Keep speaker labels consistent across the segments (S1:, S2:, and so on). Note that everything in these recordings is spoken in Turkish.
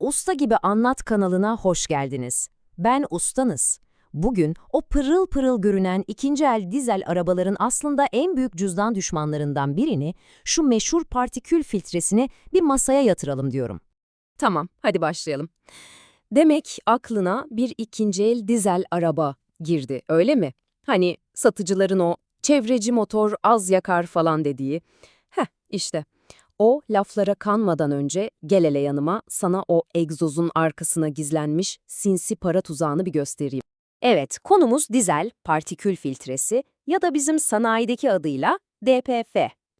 S1: Usta gibi Anlat kanalına hoş geldiniz. Ben Ustanız. Bugün o pırıl pırıl görünen ikinci el dizel arabaların aslında en büyük cüzdan düşmanlarından birini, şu meşhur partikül filtresini bir masaya yatıralım diyorum.
S2: Tamam, hadi başlayalım. Demek aklına bir ikinci el dizel araba girdi, öyle mi? Hani satıcıların o çevreci motor az yakar falan dediği. Heh, işte. O laflara kanmadan önce gel hele yanıma sana o egzozun arkasına gizlenmiş sinsi para tuzağını bir göstereyim. Evet, konumuz dizel partikül filtresi ya da bizim sanayideki adıyla DPF.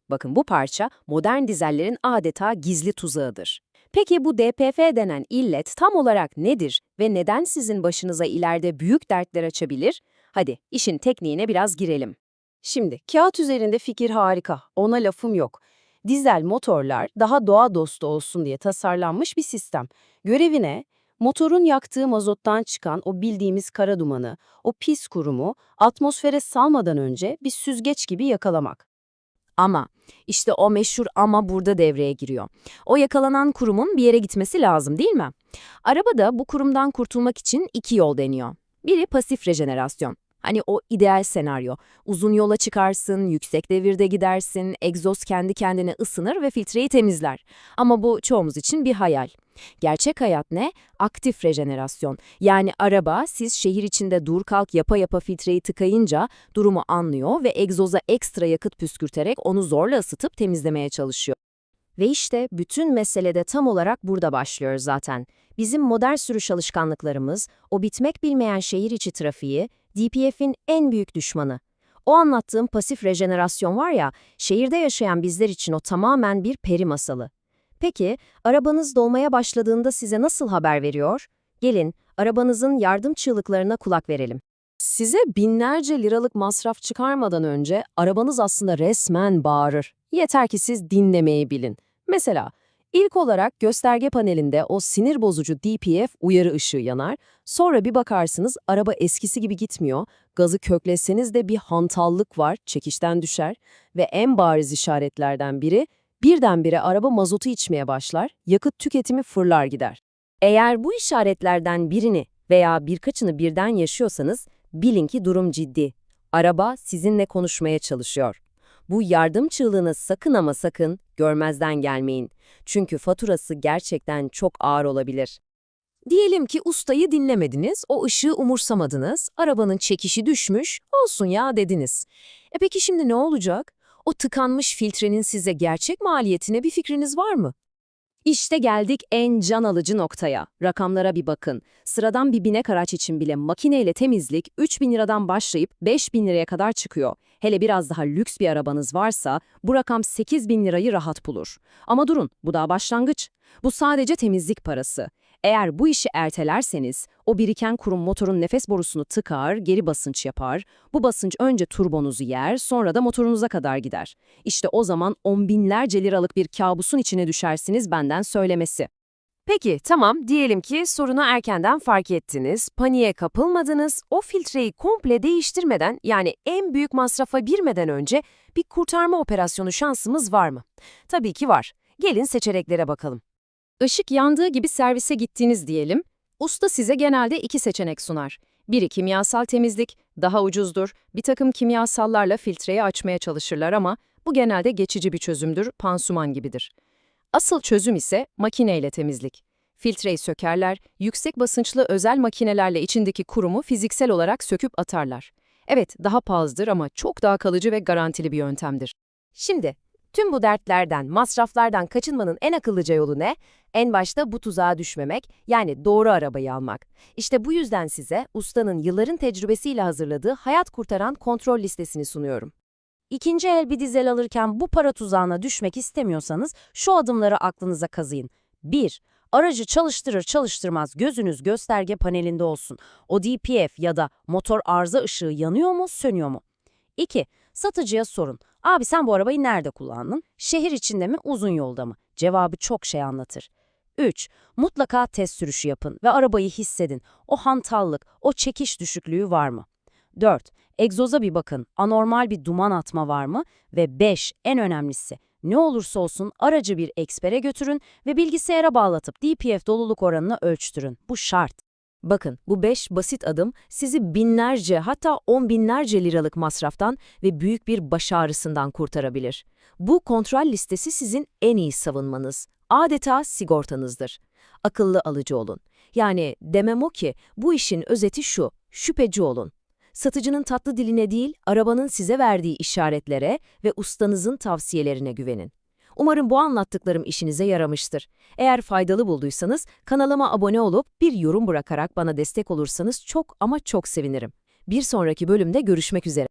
S2: Bakın bu parça modern dizellerin adeta gizli tuzağıdır. Peki bu DPF denen illet tam olarak nedir ve neden sizin başınıza ileride büyük dertler açabilir? Hadi işin tekniğine biraz girelim. Şimdi kağıt üzerinde fikir harika, ona lafım yok. Dizel motorlar daha doğa dostu olsun diye tasarlanmış bir sistem. Görevi ne? Motorun yaktığı mazottan çıkan o bildiğimiz kara dumanı, o pis kurumu atmosfere salmadan önce bir süzgeç gibi yakalamak.
S1: Ama işte o meşhur ama burada devreye giriyor. O yakalanan kurumun bir yere gitmesi lazım değil mi? Araba da bu kurumdan kurtulmak için iki yol deniyor. Biri pasif rejenerasyon. Hani o ideal senaryo. Uzun yola çıkarsın, yüksek devirde gidersin, egzoz kendi kendine ısınır ve filtreyi temizler. Ama bu çoğumuz için bir hayal. Gerçek hayat ne? Aktif rejenerasyon. Yani araba siz şehir içinde dur kalk yapa yapa filtreyi tıkayınca durumu anlıyor ve egzoza ekstra yakıt püskürterek onu zorla ısıtıp temizlemeye çalışıyor.
S2: Ve işte bütün mesele de tam olarak burada başlıyor zaten. Bizim modern sürüş alışkanlıklarımız, o bitmek bilmeyen şehir içi trafiği, DPF'in en büyük düşmanı. O anlattığım pasif rejenerasyon var ya, şehirde yaşayan bizler için o tamamen bir peri masalı. Peki, arabanız dolmaya başladığında size nasıl haber veriyor? Gelin, arabanızın yardım çığlıklarına kulak verelim. Size binlerce liralık masraf çıkarmadan önce arabanız aslında resmen bağırır. Yeter ki siz dinlemeyi bilin. Mesela ilk olarak gösterge panelinde o sinir bozucu DPF uyarı ışığı yanar. Sonra bir bakarsınız araba eskisi gibi gitmiyor. Gazı kökleseniz de bir hantallık var, çekişten düşer. Ve en bariz işaretlerden biri birdenbire araba mazotu içmeye başlar, yakıt tüketimi fırlar gider. Eğer bu işaretlerden birini veya birkaçını birden yaşıyorsanız bilin ki durum ciddi. Araba sizinle konuşmaya çalışıyor. Bu yardım çığlığını sakın ama sakın görmezden gelmeyin. Çünkü faturası gerçekten çok ağır olabilir.
S1: Diyelim ki ustayı dinlemediniz, o ışığı umursamadınız, arabanın çekişi düşmüş, olsun ya dediniz. E peki şimdi ne olacak? O tıkanmış filtrenin size gerçek maliyetine bir fikriniz var mı?
S2: İşte geldik en can alıcı noktaya. Rakamlara bir bakın. Sıradan bir binek araç için bile makineyle temizlik 3000 liradan başlayıp 5000 liraya kadar çıkıyor. Hele biraz daha lüks bir arabanız varsa bu rakam 8000 lirayı rahat bulur. Ama durun, bu daha başlangıç. Bu sadece temizlik parası. Eğer bu işi ertelerseniz, o biriken kurum motorun nefes borusunu tıkar, geri basınç yapar. Bu basınç önce turbonuzu yer, sonra da motorunuza kadar gider. İşte o zaman on binlerce liralık bir kabusun içine düşersiniz benden söylemesi. Peki, tamam, diyelim ki sorunu erkenden fark ettiniz, paniğe kapılmadınız, o filtreyi komple değiştirmeden yani en büyük masrafa girmeden önce bir kurtarma operasyonu şansımız var mı? Tabii ki var. Gelin seçeneklere bakalım. Işık yandığı gibi servise gittiniz diyelim. Usta size genelde iki seçenek sunar. Biri kimyasal temizlik, daha ucuzdur. Bir takım kimyasallarla filtreyi açmaya çalışırlar ama bu genelde geçici bir çözümdür, pansuman gibidir. Asıl çözüm ise makineyle temizlik. Filtreyi sökerler, yüksek basınçlı özel makinelerle içindeki kurumu fiziksel olarak söküp atarlar. Evet, daha pahalıdır ama çok daha kalıcı ve garantili bir yöntemdir. Şimdi, tüm bu dertlerden, masraflardan kaçınmanın en akıllıca yolu ne? En başta bu tuzağa düşmemek, yani doğru arabayı almak. İşte bu yüzden size ustanın yılların tecrübesiyle hazırladığı hayat kurtaran kontrol listesini sunuyorum. İkinci el bir dizel alırken bu para tuzağına düşmek istemiyorsanız şu adımları aklınıza kazıyın. 1. Aracı çalıştırır çalıştırmaz gözünüz gösterge panelinde olsun. O DPF ya da motor arıza ışığı yanıyor mu, sönüyor mu? 2. Satıcıya sorun. Abi sen bu arabayı nerede kullandın? Şehir içinde mi, uzun yolda mı? Cevabı çok şey anlatır. 3. Mutlaka test sürüşü yapın ve arabayı hissedin. O hantallık, o çekiş düşüklüğü var mı? 4. Egzoza bir bakın. Anormal bir duman atma var mı? Ve 5. En önemlisi. Ne olursa olsun aracı bir ekspere götürün ve bilgisayara bağlatıp DPF doluluk oranını ölçtürün. Bu şart. Bakın bu 5 basit adım sizi binlerce hatta on binlerce liralık masraftan ve büyük bir baş ağrısından kurtarabilir. Bu kontrol listesi sizin en iyi savunmanız. Adeta sigortanızdır. Akıllı alıcı olun. Yani demem o ki bu işin özeti şu, şüpheci olun. Satıcının tatlı diline değil, arabanın size verdiği işaretlere ve ustanızın tavsiyelerine güvenin. Umarım bu anlattıklarım işinize yaramıştır. Eğer faydalı bulduysanız kanalıma abone olup bir yorum bırakarak bana destek olursanız çok ama çok sevinirim. Bir sonraki bölümde görüşmek üzere.